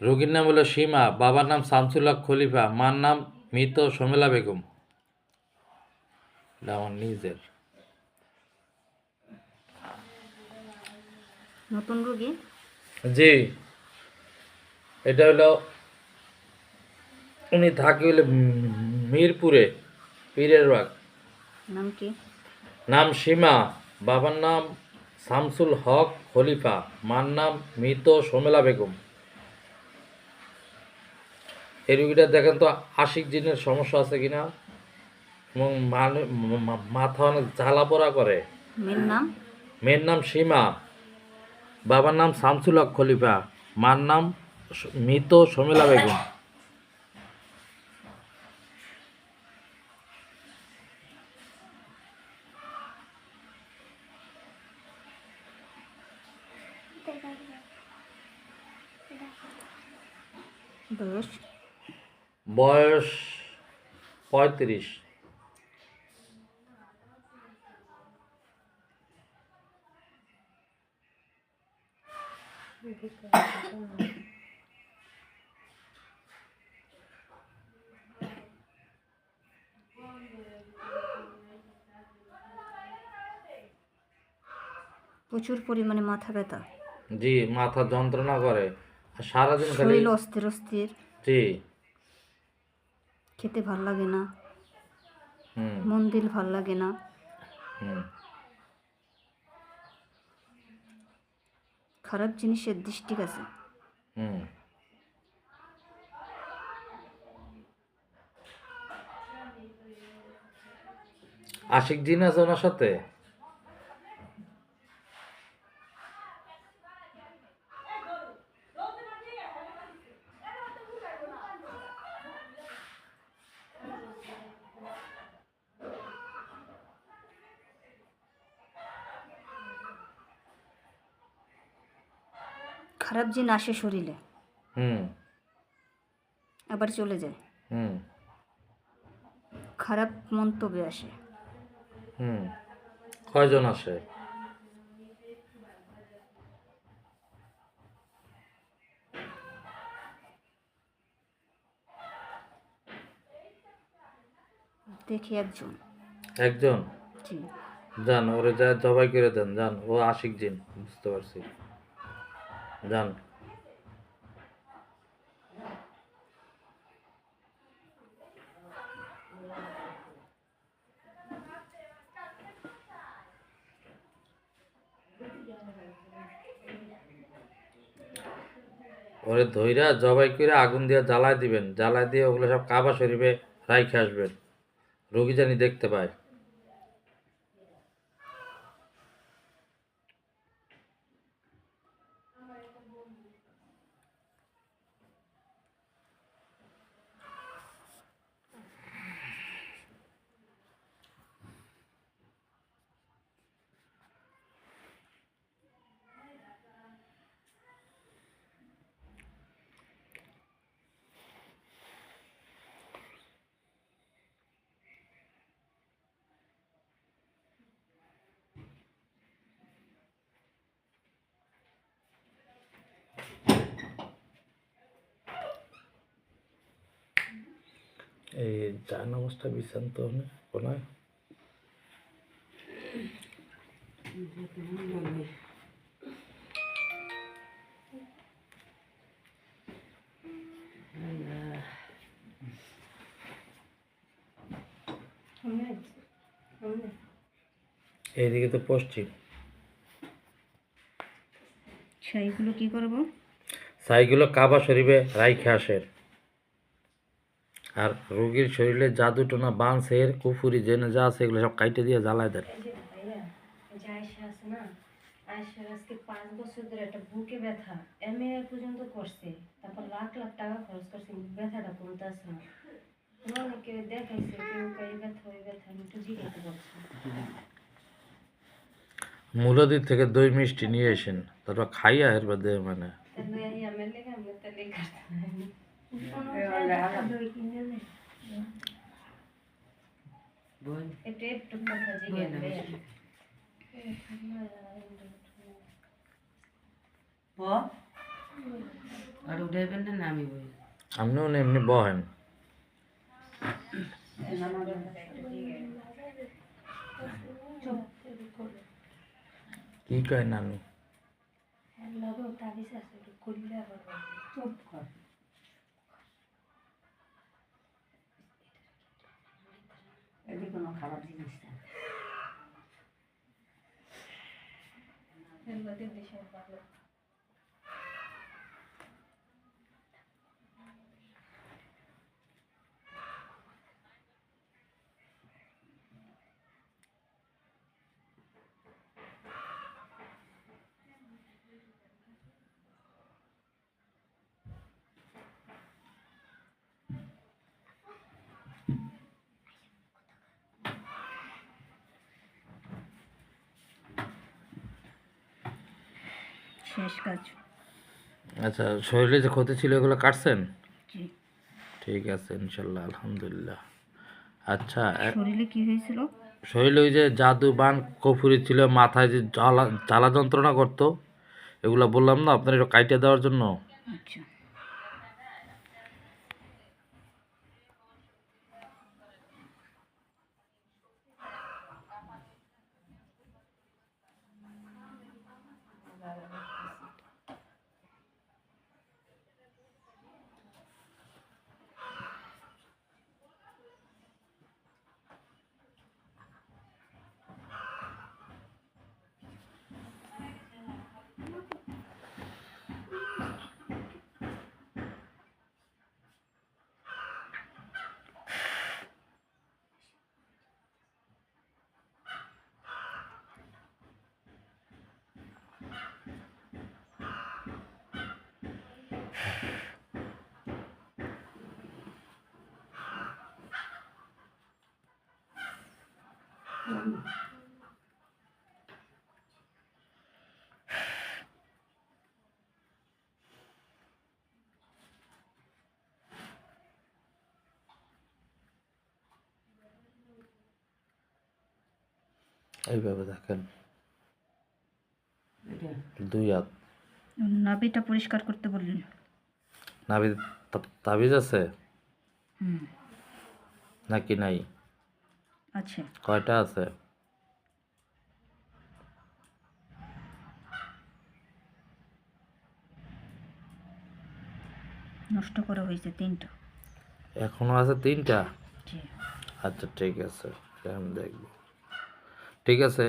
রোগীর নাম হলো সীমা বাবার নাম শামসুল্লাহ খলিফা মার নাম মৃত শমিলা বেগম। আমার নিজের। নতুন রুগী? জি এটা হলো উনি থাকে হলো মিরপুরে পীরের বাগ। নাম কি? নাম সীমা বাবার নাম শামসুল হক খলিফা মার নাম মৃত শোমেলা বেগম। এই রুগীটা দেখেন তো আশিক জিনের সমস্যা আছে কিনা? এবং মাথা অনেক জ্বালা পোড়া করে। মেয়ের নাম? মেয়ের নাম সীমা। বাবার নাম শামসুল হক খলিফা। মার নাম মৃত শমিলা বেগম। বয়স বয়স পঁয়ত্রিশ। প্রচুর পরিমাণে মাথা ব্যথা। জি মাথা যন্ত্রণা করে। আর সারাদিন খালি অস্থির অস্থির। জি। খেতে ভালো লাগে না। মন দিল ভালো লাগে না। খারাপ জিনিসের দৃষ্টি আছে আশিক দিন আছে ওনার সাথে? খারাপ জিন আসে শরীরে। হুম। আবার চলে যায়। হুম। খারাপ মন্তব্যে আসে। হুম। কয়জন আসে? দেখি একজন। একজন? জি। যান ওরে যা জবাই করে দেন যান ও আশিক জিন বুঝতে পারছি। যান। ওরে ধইরা জবাই করে আগুন দিয়ে জ্বালায় দিবেন। জ্বালায় দিয়ে ওগুলো সব কাবা শরীফে রাইখে আসবেন। রোগী জানি দেখতে পায়। এই নামাজটা বিছান কোনায় এইদিকে তো পশ্চিম সেইগুলো কি করব সাইগুলো কাবা শরীফে রাইখে আসেন আর রোগীর শরীরে জাদু টোনা বাঁশের কুফুরি জেনে যা আছে এগুলো সব কাইটে দিয়ে জ্বালায় দেন। এই যে ভাইয়া এই যে আয়সা আছে না আয়সার আজকে পাঁচ বছর ধরে একটা বুকে ব্যথা এম এ পর্যন্ত করছে তারপর লাখ লাখ টাকা খরচ করছে ব্যথাটা কমতে না। অনেকে দেখাইছে কেউ এই ব্যথা ওই ব্যথা আমি একটু জিজ্ঞাসা করছি। মুলাদির থেকে দই মিষ্টি নিয়ে এসেন তারপর খাইয়া এরপর দেহ মানে তাহলে এই আমার লেগে আমি তাহলে একটু একটু কথা জিজ্ঞাসা আর উঠাইবেন না আমি বই আপনিও না এমনি বহেন কি কয় নানু চুপ কর এটি কোনো খারাপ জিনিস না এগুলোতে শেষ কাজ। আচ্ছা শরীরে যে ক্ষতি ছিল এগুলো কাটছেন? ঠিক আছে ইনশাল্লাহ আলহামদুলিল্লাহ। আচ্ছা শরীরে কি হয়েছিল? শরীরে ওই যে জাদু বান কফুরি ছিল মাথায় যে জ্বালা জ্বালা যন্ত্রণা করতো এগুলো বললাম না আপনার একটু কাইটে দেওয়ার জন্য? আচ্ছা। এইভাবে দেখেন। দুই হাত। নাভিটা পরিষ্কার করতে বললেন। তা- তাবিজ আছে? নাকি নাই? আছে কয়টা আছে? নষ্ট করা হয়েছে তিনটা। এখনও আছে তিনটা? আচ্ছা ঠিক আছে। আমি দেখব। ঠিক আছে